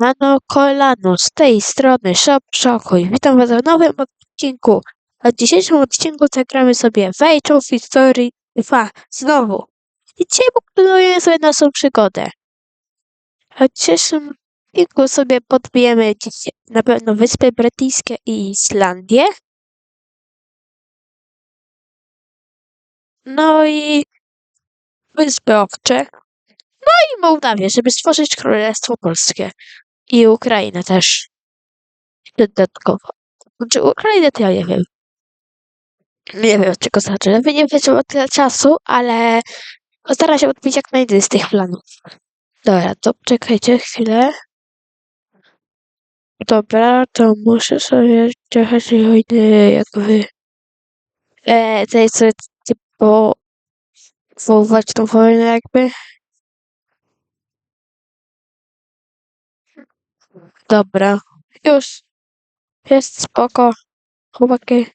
Mano kolano z tej strony Shop Szoku i witam was w nowym odcinku. A w dzisiejszym odcinku zagramy sobie w Age of History 2 znowu. I dzisiaj kontynuujemy sobie naszą przygodę. A w dzisiejszym odcinku sobie podbijemy na pewno Wyspy Brytyjskie i Islandię. No i Wyspy Owcze. No i Mołdawię, żeby stworzyć Królestwo Polskie. I Ukrainę też. Dodatkowo. Znaczy Ukrainę to ja nie wiem. Nie wiem od czego zacząć. Wy nie wiecie o tyle czasu, ale postaram się odbić jak najmniej z tych planów. Dobra, to czekajcie chwilę. Dobra, to muszę sobie trochę wojny jakby e, tej sobie typu wołać tą wojnę jakby. Dobra, już. Jest spoko. Chłopaki.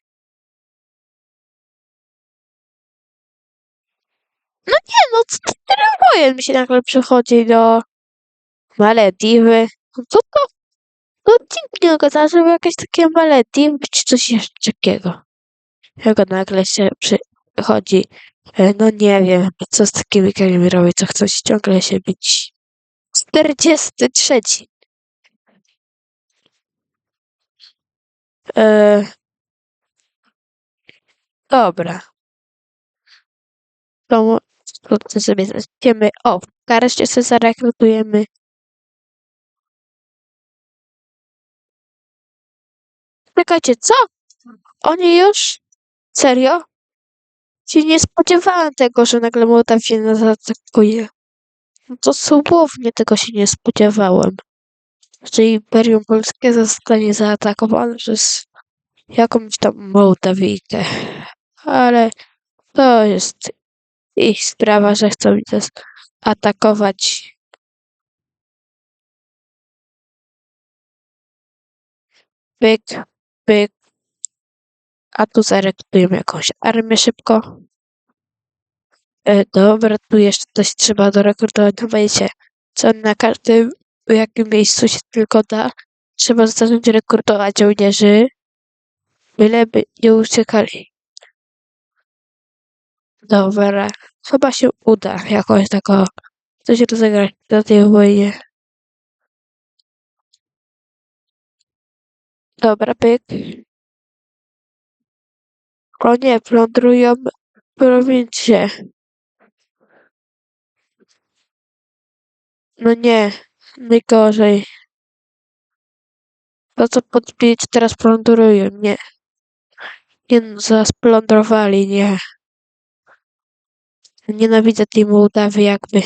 No nie, no co ty wojen mi się nagle przychodzi do Malediwy. No Co to? No dzięki nie okazało, żeby jakieś takie Malediwy czy coś jeszcze takiego. Jak nagle się przychodzi. E, No nie wiem, co z takimi krajami robi, co chcą ciągle się bić. 43. E, dobra. To to sobie zaczniemy. O, nareszcie sobie zarekrutujemy. Czekajcie, co? Oni już? Serio? Się nie spodziewałem tego, że nagle Mołdawia nas zaatakuje. Dosłownie tego się nie spodziewałem. Że Imperium Polskie zostanie zaatakowane przez jakąś tam Mołdawijkę. Ale to jest ich sprawa, że chcą nas atakować. Pyk, pyk. A tu zarekrutujemy jakąś armię szybko. E, dobra, tu jeszcze coś trzeba dorekrutować. No wiecie, co na każdym w jakim miejscu się tylko da. Trzeba zacząć rekrutować żołnierzy. Byleby nie uciekali. Dobra, chyba się uda jakoś tako coś rozegrać na tej wojnie. Dobra, pyk. O nie, plądrują prowincję. No nie, najgorzej. To co podbić teraz plądrują, nie. Nie, no, zasplądrowali, nie. Nienawidzę tej Mołdawii jakby.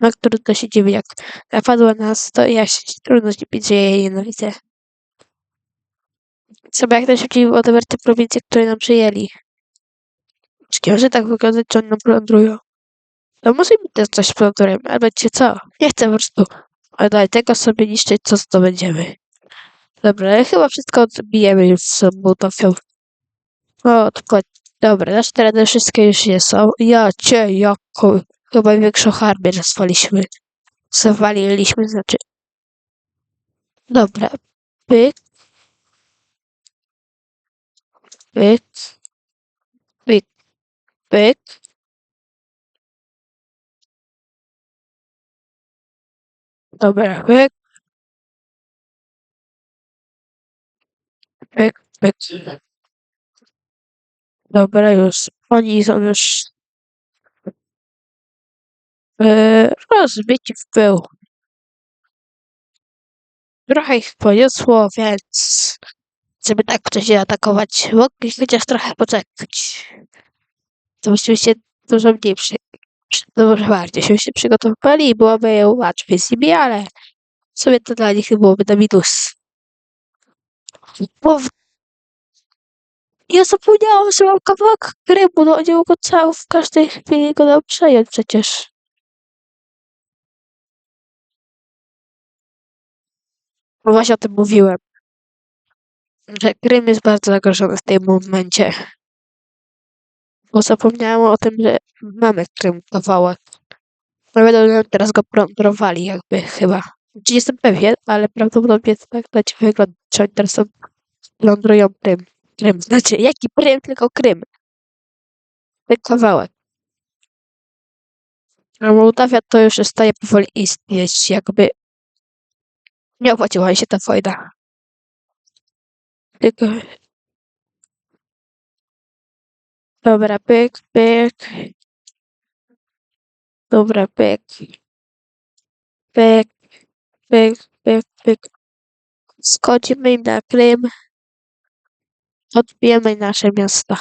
Na trudno się dziwi, jak napadła nas, to ja się trudno dziwić, że ja jej nienawidzę. Trzeba jak najszybciej odebrać te prowincje, które nam przyjęli. Czy może tak wyglądać, że oni nam plądrują? To może mi też coś plądrujemy, ale wiecie co? Nie chcę po prostu ale tego sobie niszczyć, co zdobędziemy. Dobra, ale chyba wszystko odbijemy już z Mołdawią. O, dokładnie. Dobra, nasze tereny wszystkie już nie są. Ja cię, jako chyba większą armię rozwaliśmy. Zawaliliśmy, znaczy. Dobra. Pyk. Pyk. Pyk. Pyk. Dobra, pyk. Pyk, pyk. Dobra, już. Oni są już e, rozbici w pył. Trochę ich poniosło, więc żeby tak wcześniej atakować, mogli chociaż trochę poczekać. To byśmy się dużo mniej przy... Dużo bardziej się przygotowywali i byłoby łatwiej z nimi, ale w sumie to dla nich byłoby na minus. Bo w... Ja zapomniałam, że mam kawałek Krymu, no nie mogą cały w każdej chwili go nam przejąć przecież. Właśnie o tym mówiłem. Że Krym jest bardzo zagrożony w tym momencie. Bo zapomniałam o tym, że mamy Krym kawałek. No nam teraz go plądrowali jakby chyba. Nie jestem pewien, ale prawdopodobnie tak będzie wyglądać. Czy oni teraz są lądują Krym. Krym, znaczy jaki Krym, tylko Krym. Ten kawałek. A Mołdawia to już staje powoli istnieć, jakby nie opłaciła się ta wojna. Tylko... Dobra, pyk, pyk. Dobra, pyk. Pyk, pyk, pyk, pyk. Im na Krym. Odbijemy nasze miasta.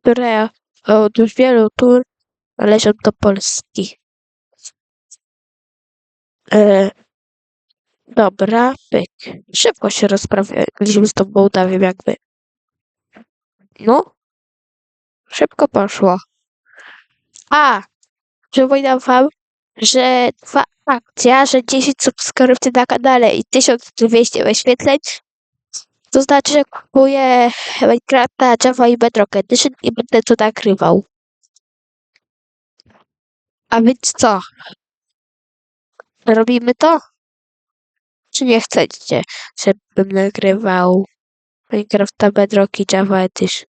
Które od już wielu tur należą do Polski. E, dobra, pyk. Szybko się rozprawialiśmy z tą Mołdawią jakby. No. Szybko poszło. A! Przypominam wam, że trwa akcja, że 10 subskrypcji na kanale i 1200 wyświetleń. To znaczy, że kupuję Minecrafta, Java i Bedrock Edition i będę to nagrywał. A więc co? Robimy to? Czy nie chcecie, żebym nagrywał Minecrafta, Bedrock i Java Edition?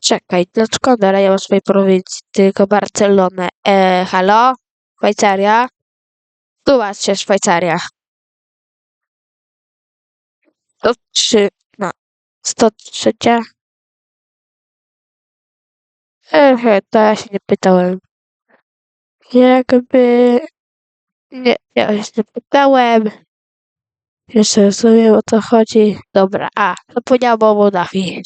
Czekaj, dlaczego dalej ja mam swojej prowincji tylko Barcelonę? E, halo? Szwajcaria? Tu się Szwajcaria. 103, no, 103. Ehe, to ja się nie pytałem. Jakby... Nie, ja się nie pytałem. Jeszcze rozumiem o co chodzi. Dobra, a, zapomniałam o Mołdawii.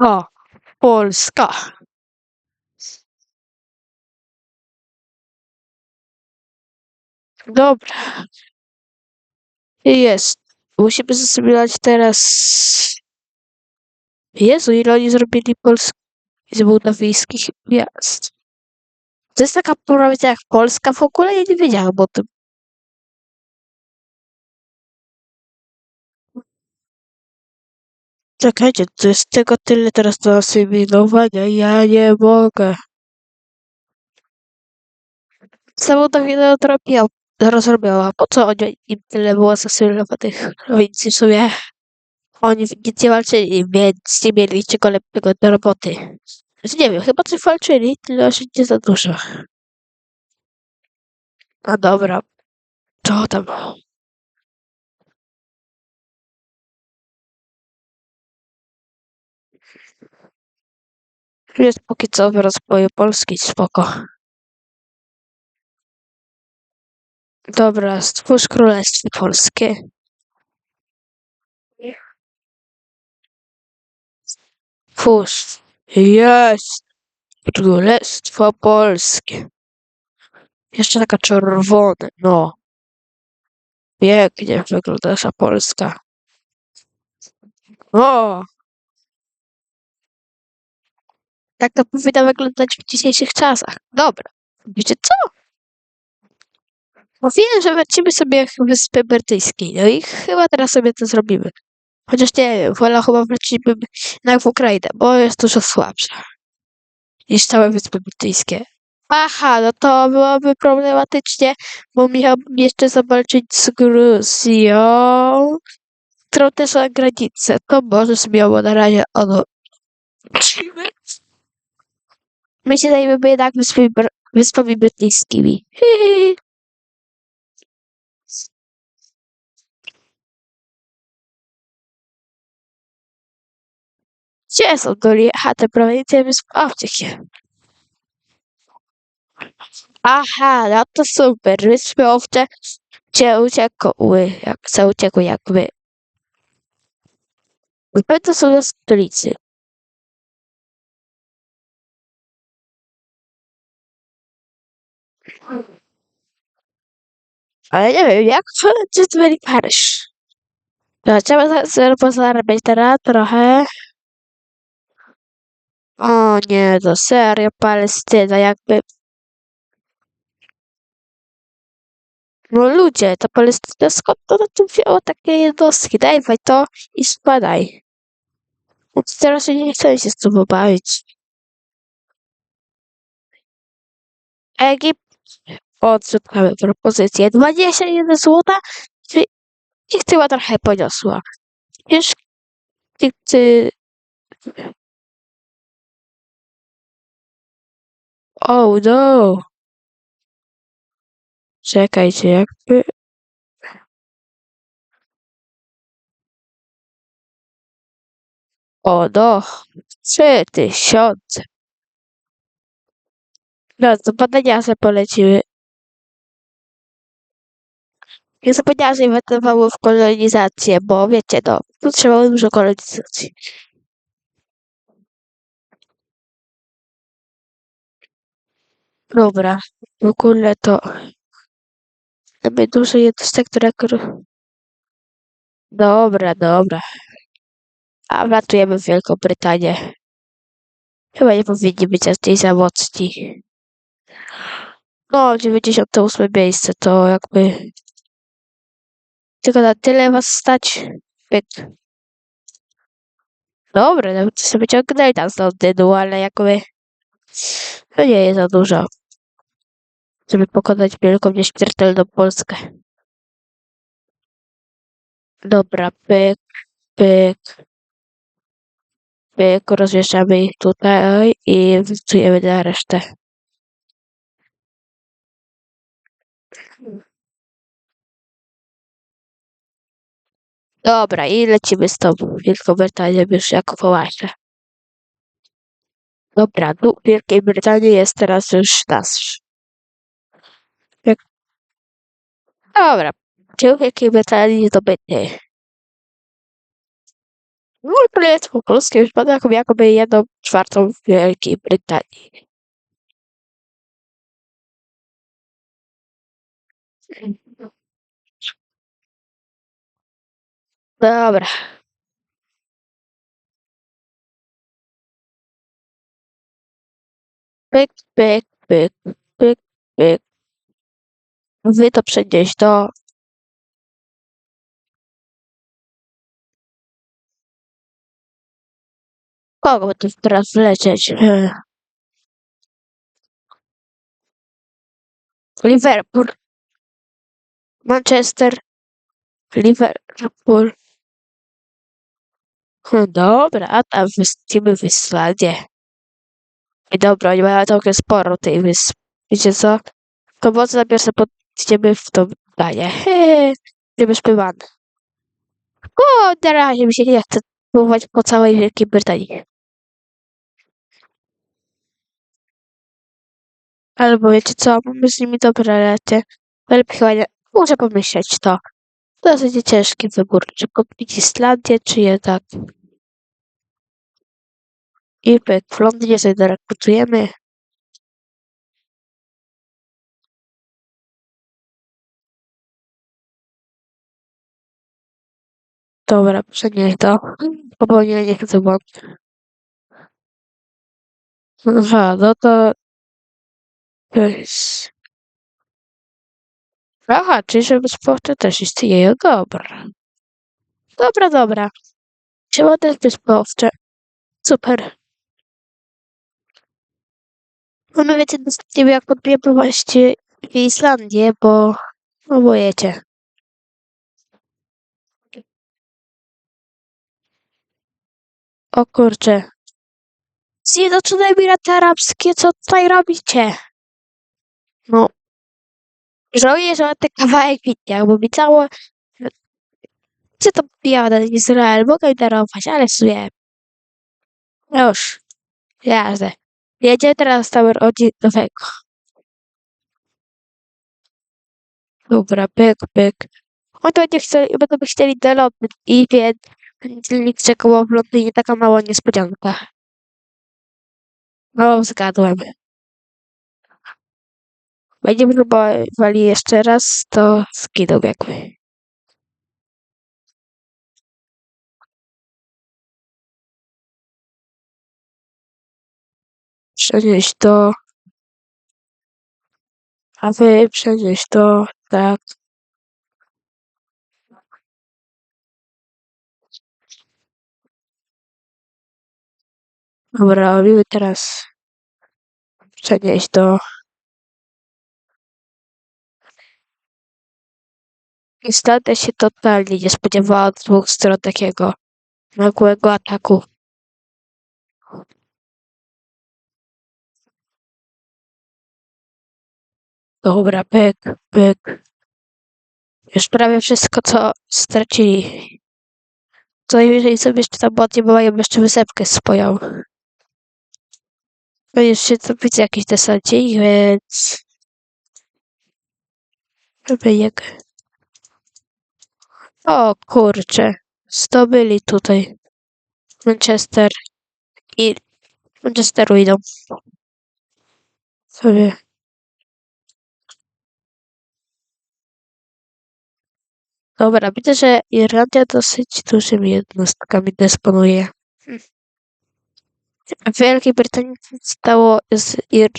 O, Polska. Dobra. Jest. Musimy zasymulać teraz... Jezu, ile oni zrobili Polski z mołdawijskich miast. To jest taka prowincja jak Polska w ogóle? Ja nie wiedziałam o tym. Czekajcie, to jest tego tyle teraz do asymilowania. Ja nie mogę. Samodowienie odrobiła, rozrobiła. Po co oni im tyle było zasymilowanych prowincji w sumie? Oni nic nie walczyli, więc nie mieli czego lepszego do roboty. Znaczy nie wiem, chyba coś walczyli, tyle że nie za dużo. A dobra. To tam. Jest póki co w rozwoju Polski, spoko. Dobra, stwórz królestwo polskie. Twórz. Jest! Królestwo polskie. Jeszcze taka czerwona, no. Pięknie wygląda nasza Polska. O! Tak to powinno wyglądać w dzisiejszych czasach. Dobra. Wiecie co? Mówiłem, że wrócimy sobie Wyspy Brytyjskiej. No i chyba teraz sobie to zrobimy. Chociaż nie wiem, wolę chyba wrócimy na w Ukrainę, bo jest dużo słabsza niż całe Wyspy Brytyjskie. Aha, no to byłoby problematycznie, bo miałbym jeszcze zawalczyć z Gruzją, którą też ma granicę. To może zmiało na razie ono. My się zajmiemy jednak wyspy, Wyspami Brytyjskimi. Gdzie są Aha, te prowincje wyspawcie się. Aha, no to super. Wyspy owcze cię uciekły, jak co uciekły jakby. To są na stolicy. Ale nie wiem, jak to byli Paryż. No, trzeba pozarabiać teraz trochę. O nie, to serio Palestyna, jakby No ludzie, ta Palestyna skąd to na tym wzięło takie jednostki? Dawaj to i spadaj. No to teraz nie chcę się z tobą bawić. Egipt odrzucamy propozycję. 21 złota i chyba trochę poniosła. Wiesz, ty, ty... Oh no! Czekajcie, jakby... O no! Trzy tysiące! No, to badaniarze poleciły. Nie zapomniałam, że inwestowały w kolonizację, bo wiecie, no, tu trzeba dużo kolonizacji. Dobra, w ogóle to dużo jednostek, które... Dobra, dobra. A wlatujemy w Wielką Brytanię. Chyba nie powinni być aż tej zawodni. No, 98 miejsce to jakby... Tylko na tyle was stać. Pyk. Dobra, nawet sobie ciągnęli tam z Londynu, ale jakby... To nie jest za dużo. Żeby pokonać wielką nieśmiertelną Polskę. Dobra, pyk, pyk. Pyk, rozwieszamy ich tutaj i wyczujemy na resztę. Dobra, i lecimy z tobą. Wielką Brytanię już jako połaśle. Dobra, tu Wielkiej Brytanii jest teraz już nasz. Jak... Dobra, dział Wielkiej Brytanii zdobyty. Mój projekt po polskim wypada jako jakoby jedną czwartą Wielkiej Brytanii. Dobra. Pyk, pyk, pyk, pyk, pyk. Wy to przenieść do... Kogo tu teraz wlecieć? Ech. Liverpool. Manchester. Liverpool. No dobra, tam wystrzymy w Islandię. I dobra, oni mają całkiem sporo tej wysp. Wiecie co? To może najpierw sobie podjedziemy w tą Danię. Hehe, będziemy śpiewane. O, na razie mi się nie chce pływać po całej Wielkiej Brytanii. Albo wiecie co, mamy z nimi dobre relacje. Ale chyba nie, muszę pomyśleć to. To dosyć ciężki wybór, czy kupić Islandię, czy jednak... I pyk, w Londynie sobie dorekrutujemy. Dobra, przenieś to. Popełnienie chyba błąd. Aha, no to... Jest... Aha, czyli żeby sporty też istnieją. Dobra. Dobra, dobra. Trzeba też wyspowcze. Super. Mamy wiecie, dostępnie jak podbijemy właśnie w Islandię, bo... Bo wiecie. O kurczę. Zjednoczone Emiraty Arabskie, co tutaj robicie? No. Żałuję, że te kawałek widnia, bo mi cało... Gdzie to pojadę Izrael? Mogę darować, ale w sumie... Już. Jazdę. Jedzie teraz tam rodzi nowego. Dobra, pyk, pyk. Oni będzie chcieli, będą chcieli development i więc dzielnik czekała w Londynie taka mała niespodzianka. No, zgadłem. Będziemy próbowali jeszcze raz, to zginął jakby. Przenieść do... Warszawy przenieść do... tak. Dobra, robimy teraz przenieść do... Islandia się totalnie nie spodziewała od dwóch stron takiego nagłego ataku. Dobra, pyk, pyk. Już prawie wszystko, co stracili. To jeżeli sobie jeszcze tam ładnie mają jeszcze wysepkę swoją. To jeszcze to widzę jakiś desancik, więc... Wybieg. O kurczę. Zdobyli tutaj. Manchester. I Manchesteru idą. Sobie. Dobra, widzę, że Irlandia dosyć dużymi jednostkami dysponuje. Hmm. W Wielkiej Brytanii stało z Ir...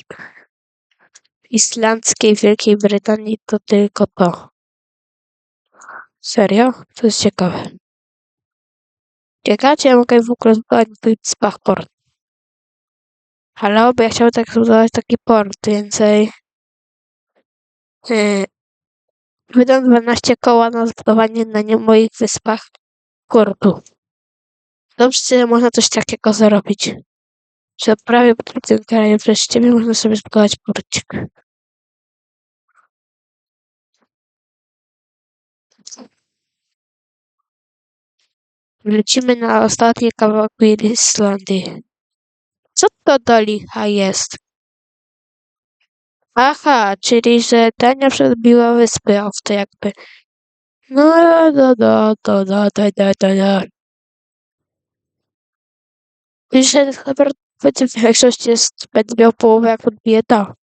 islandzkiej Wielkiej Brytanii to tylko to. Serio? To jest ciekawe. Ciekacie, ja mogę w ogóle zbudować na tych wyspach port. Halo, bo ja chciałem tak zbudować taki port więcej. Yy, Wydam 12 koła na zbudowanie na nie moich wyspach portu. Dobrze, można coś takiego zarobić. Że prawie po tym kraju przez ciebie można sobie zbudować porcik. Lecimy na ostatni kawałek Islandii. Co to do licha jest? Aha, czyli że Dania przebiła wyspy owce jakby. No, no, no, no, no, no, no, no, no. I że chyba będzie większość jest, będzie miał połowę jak odbije to.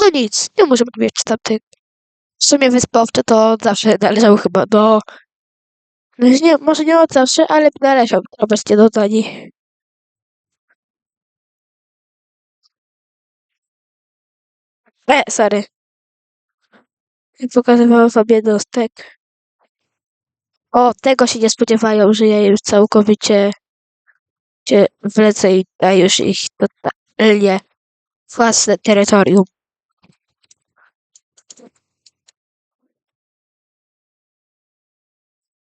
No nic, nie możemy odbijać tamtych. W sumie wyspy owcze to zawsze należały chyba do... Nie, może nie od zawsze, ale należał obecnie do Danii. E, sorry. Pokazywałem wam jednostek. O, tego się nie spodziewają, że ja już całkowicie się wlecę i da już ich totalnie własne terytorium.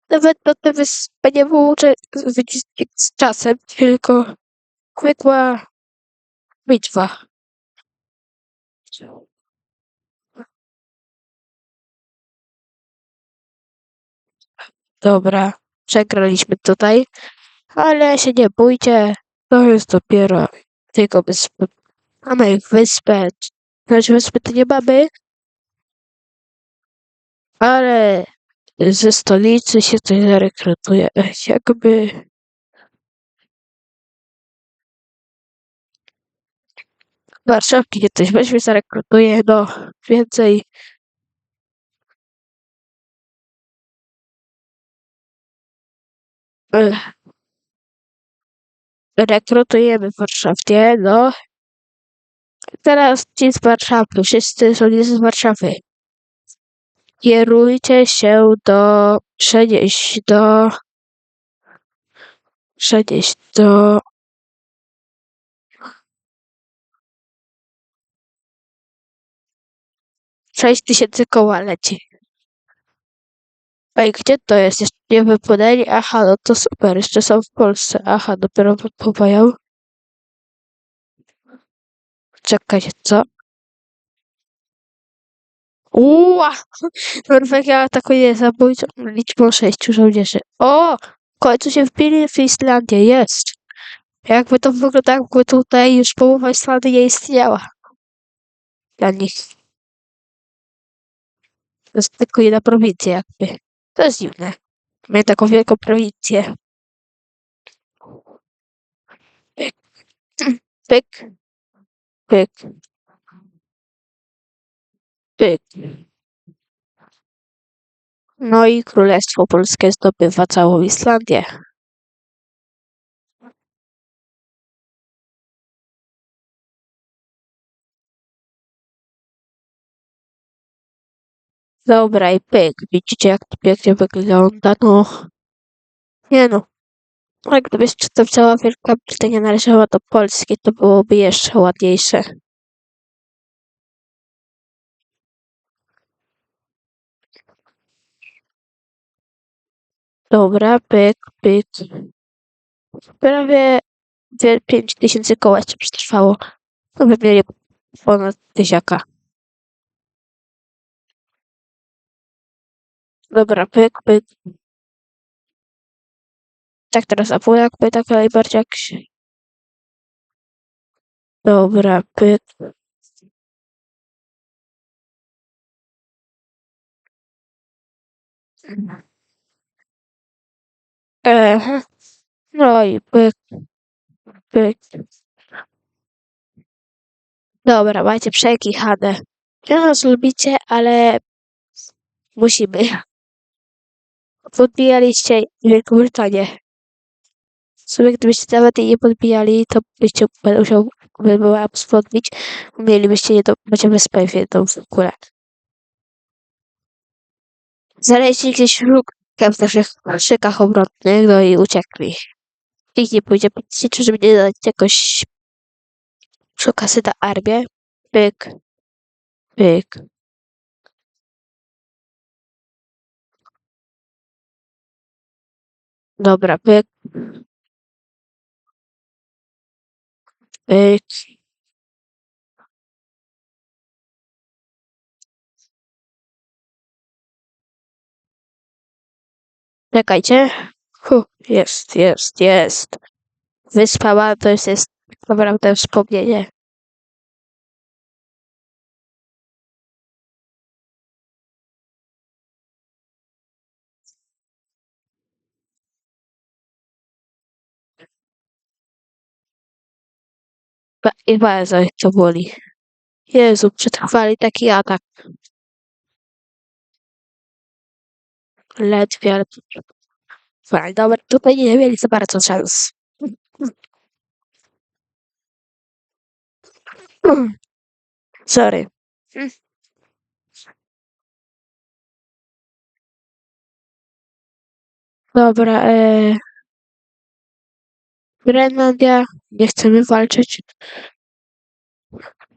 Nawet to te wyspy nie wyłączę z czasem, tylko zwykła bitwa. Dobra, przegraliśmy tutaj, ale się nie bójcie, to jest dopiero tylko wyspy. Mamy wyspę, znaczy wyspy to nie mamy, ale ze stolicy się coś zarekrutuje, jakby... Warszawki nie ktoś weźmie, zarekrutuje, no, więcej rekrutujemy w Warszawie, no. Teraz ci z Warszawy, wszyscy są z Warszawy. Kierujcie się do, przenieść do, przenieść do, sześć tysięcy koła leci. Ej, gdzie to jest? Nie wypłynęli? Aha, no to super, jeszcze są w Polsce. Aha, dopiero wypływają. Czekajcie, co? Uła! Norwegia atakuje zabójcą liczbą sześciu żołnierzy. O! W końcu się wbili w Islandię, jest! Jakby to wyglądało, jakby tutaj już połowa Islandii nie istniała. Dla nich. To jest tylko jedna prowincja jakby. To jest dziwne. Mamy taką wielką prowincję. Pyk. Pyk. Pyk. Pyk. No i Królestwo Polskie zdobywa całą Islandię. Dobra i pyk. Widzicie jak to pięknie wygląda, no. Nie no. A gdyby jeszcze to cała Wielka Brytania należała do Polski, to byłoby jeszcze ładniejsze. Dobra, pyk, pyk. Prawie 5 tysięcy koła jeszcze przetrwało. To by mieli ponad tysiaka. Dobra, pyk, pyk. Tak teraz, a pół jakby tak najbardziej jak się... Dobra, pyk. Ehe. No i pyk, pyk. Dobra, macie przekichane. Wy nas lubicie, ale musimy. Podbijaliście Wielką Brytanię. W sumie gdybyście nawet jej nie podbijali, to byście musiał by była podbić. Mielibyście jedną, macie wyspę jedną w ogóle. Znaleźli gdzieś lukę w naszych szykach obronnych, no i uciekli. Nikt nie pójdzie patrzeć, żeby nie dać jakoś przy kasy na armię. Pyk. Pyk. Dobra, pyk. Pyk. Czekajcie. Hu, jest, jest, jest. Wyspa Maltos jest tak naprawdę wspomnienie. I bardzo ich to boli. Jezu, przetrwali taki atak. Ledwie, ale przetrwali. Dobra, tutaj nie mieli za bardzo szans. Sorry. Dobra, e... Grenlandia, nie chcemy walczyć.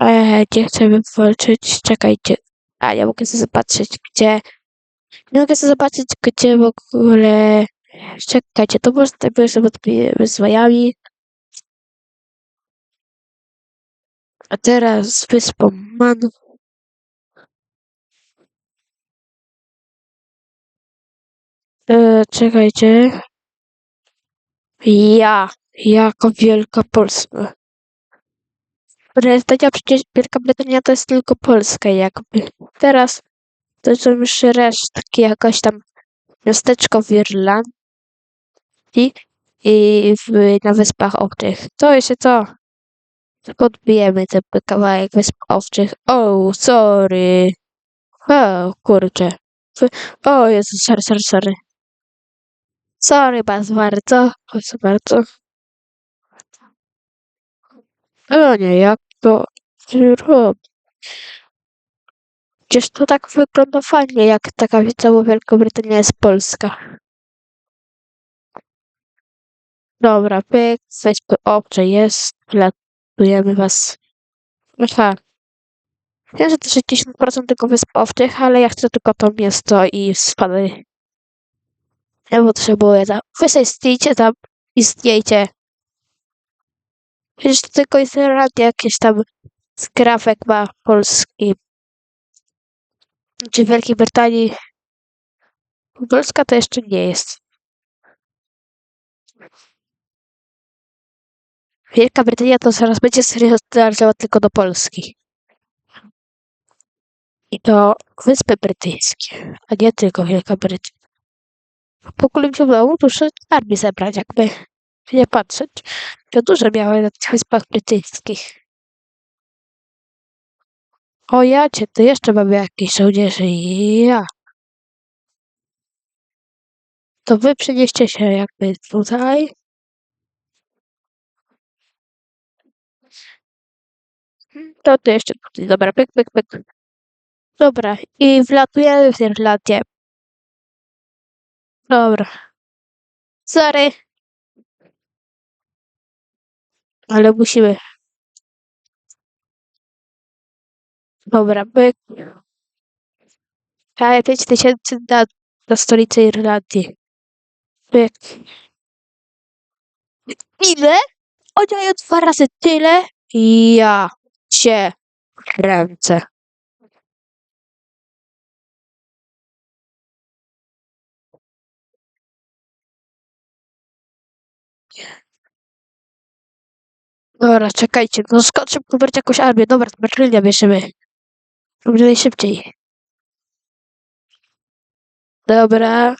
E, nie chcemy walczyć, czekajcie. A, ja mogę sobie zobaczyć, gdzie... Nie mogę sobie zobaczyć, gdzie w ogóle... Czekajcie, to może tak było sobie wyzwaniami. A teraz z wyspą Man. E, czekajcie. Ja, jako Wielka Polska. Brytania, przecież Wielka Brytania to jest tylko Polska jakby. Teraz to są już resztki, jakaś tam miasteczko w Irlandii i w, na Wyspach Owczych. To jeszcze co? Tylko odbijemy ten kawałek Wysp Owczych. O, sorry. O, kurczę. O, Jezu, sorry, sorry, sorry. Sorry bardzo, proszę bardzo. O nie, jak to się robi? Przecież to tak wygląda fajnie, jak taka cała Wielka Brytania jest Polska. Dobra, pyk, wyspy obcze jest, latujemy was. Aha. Wiem, że to 60% tylko wysp owczych, ale ja chcę tylko to miasto i spady. Ja potrzebuję tam. Wy sobie istniejcie tam, istniejcie. Przecież to tylko jest radio jakieś tam skrawek ma Polski. Czy Wielkiej Brytanii. Polska to jeszcze nie jest. Wielka Brytania to zaraz będzie serio tylko do Polski. I to Wyspy Brytyjskie, a nie tylko Wielka Brytania. W ogóle udało dużo armii zebrać, jakby nie patrzeć. To dużo miały na tych Wyspach Brytyjskich. O jacie, to jeszcze mamy jakieś żołnierzy i ja. To wy przenieście się jakby tutaj. To ty jeszcze tutaj. Dobra, pyk, pyk, pyk. Dobra, i wlatujemy w Irlandię. Dobra. Sorry. Ale musimy. Dobra, byk. Prawie 5 tysięcy na, na stolicę Irlandii. Byk. Ile? Oni mają dwa razy tyle? Ja cię kręcę. Dobra, czekajcie, no skąd szybko jakąś armię? Dobra, Berlinia bierzemy. Będzie najszybciej. Dobra.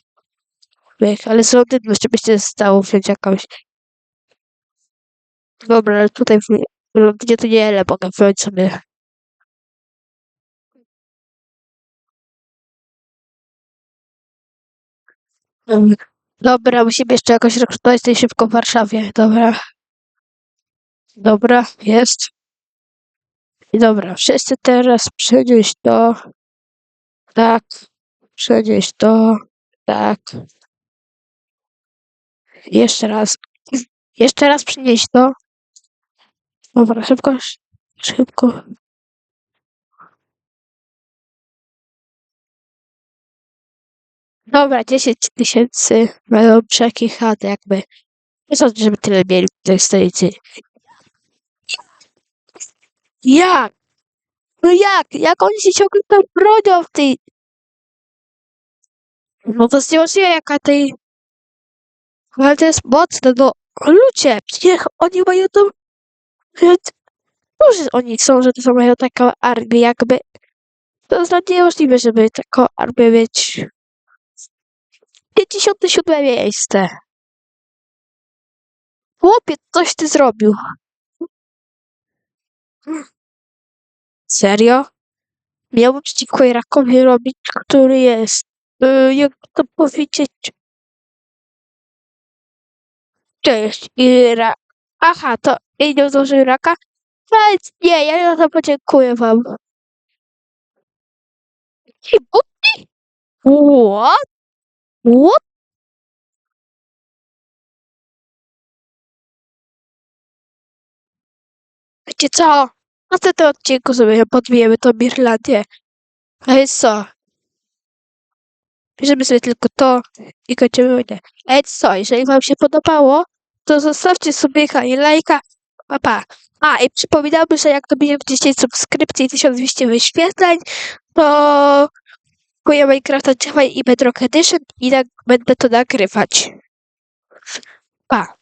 Byk, ale z Londynu jeszcze byście stało wziąć jakąś. Dobra, ale tutaj w Londynie to niewiele mogę wziąć sobie. Dobra, musimy jeszcze jakoś rekrutować tutaj szybko w Warszawie. Dobra. Dobra, jest. I dobra, wszyscy teraz przenieść to. Tak. Przenieść to. Tak. Jeszcze raz. Jeszcze raz przynieść to. Dobra, szybko. Szybko. Dobra, 10 tysięcy będą przekichane jakby. Nie sądzę, żeby tyle mieli w tej stolicy. Jak? No jak? Jak oni się ciągle tam bronią w tej... No to jest niemożliwe, jaka tej... Ale to jest mocne, no. Ludzie, przecież oni mają tą... Którzy oni są, że to mają taką armię, jakby... To jest niemożliwe, żeby taką armię mieć. 57 miejsce. Chłopie, coś ty zrobił. Serio? Miałbym przeciwko Irakowi robić, który jest, yy, jak to powiedzieć, cześć, Irak. Aha, to idę do Iraka? Więc nie, ja za to podziękuję wam. Dżibuti? What? What? Wiecie co? Na następnym odcinku sobie podbijemy tą Irlandię. A jest co? Bierzemy sobie tylko to i kończymy wojnę. A jest co? Jeżeli wam się podobało, to zostawcie sobie i lajka. Pa, pa. A, i przypominałbym, że jak dobijemy 10 subskrypcji i 1200 wyświetleń, to kupuję Minecrafta Java i Bedrock Edition i tak będę to nagrywać. Pa.